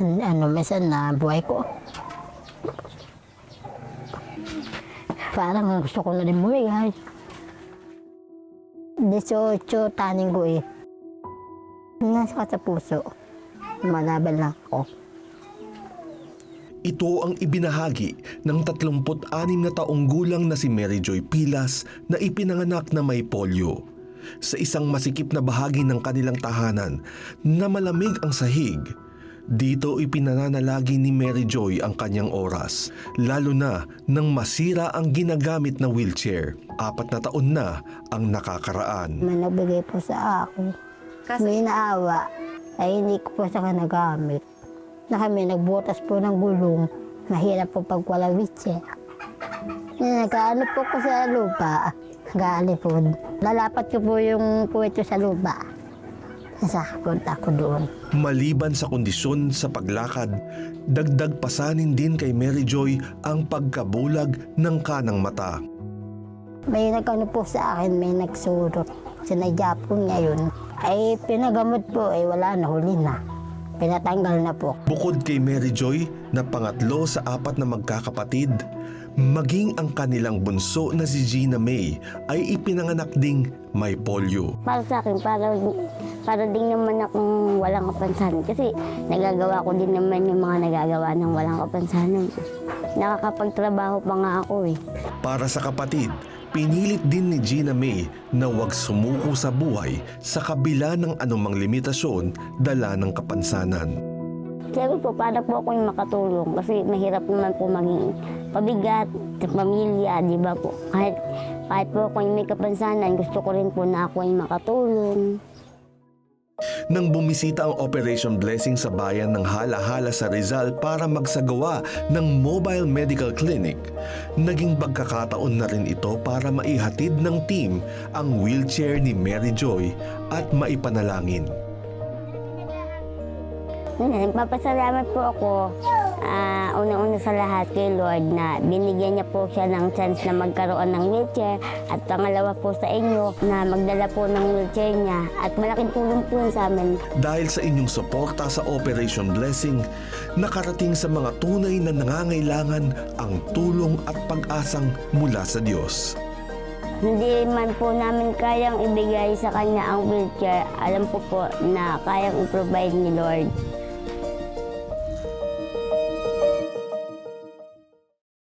Ano, minsan na buhay ko. Parang gusto ko na rin bumigay. 18 taning ko eh. Nasa ka sa puso. Malaban lang ako. Ito ang ibinahagi ng 36 na taong gulang na si Mary Joy Pilas na ipinanganak na may polio. Sa isang masikip na bahagi ng kanilang tahanan na malamig ang sahig, dito ipinananalagi ni Mary Joy ang kanyang oras, lalo na nang masira ang ginagamit na wheelchair. Apat na taon na ang nakakaraan. May nagbigay po sa akin. Kasi- May naawa. Ay hindi ko po sa nagamit. Na kami nagbutas po ng gulong. Mahirap po pag wala wheelchair. Nagkaano po ko sa lupa. Nag-aalipod. Lalapat ko po yung puwito sa lupa. Nasapunta ko doon. Maliban sa kondisyon sa paglakad, dagdag pasanin din kay Mary Joy ang pagkabulag ng kanang mata. May nagkano po sa akin, may nagsurot. Sinadya po niya yun. Ay pinagamot po, ay wala na, huli na. Pinatanggal na po. Bukod kay Mary Joy na pangatlo sa apat na magkakapatid, maging ang kanilang bunso na si Gina May ay ipinanganak ding may polio. Para sa akin, para, para din naman akong walang kapansanan. Kasi nagagawa ko din naman yung mga nagagawa ng walang kapansanan. Nakakapagtrabaho pa nga ako eh. Para sa kapatid, pinilit din ni Gina May na huwag sumuko sa buhay sa kabila ng anumang limitasyon dala ng kapansanan. Sabi po, para po ako yung makatulong. Kasi mahirap naman po maging pabigat sa pamilya, di ba po? Kahit, kahit po ako yung may kapansanan, gusto ko rin po na ako yung makatulong. Nang bumisita ang Operation Blessing sa bayan ng Hala-Hala sa Rizal para magsagawa ng mobile medical clinic, naging pagkakataon na rin ito para maihatid ng team ang wheelchair ni Mary Joy at maipanalangin. Nagpapasalamat po ako ah, una-una sa lahat kay Lord na binigyan niya po siya ng chance na magkaroon ng wheelchair at pangalawa po sa inyo na magdala po ng wheelchair niya at malaking tulong po sa amin. Dahil sa inyong suporta sa Operation Blessing, nakarating sa mga tunay na nangangailangan ang tulong at pag-asang mula sa Diyos. Hindi man po namin kayang ibigay sa kanya ang wheelchair, alam po po na kayang i-provide ni Lord.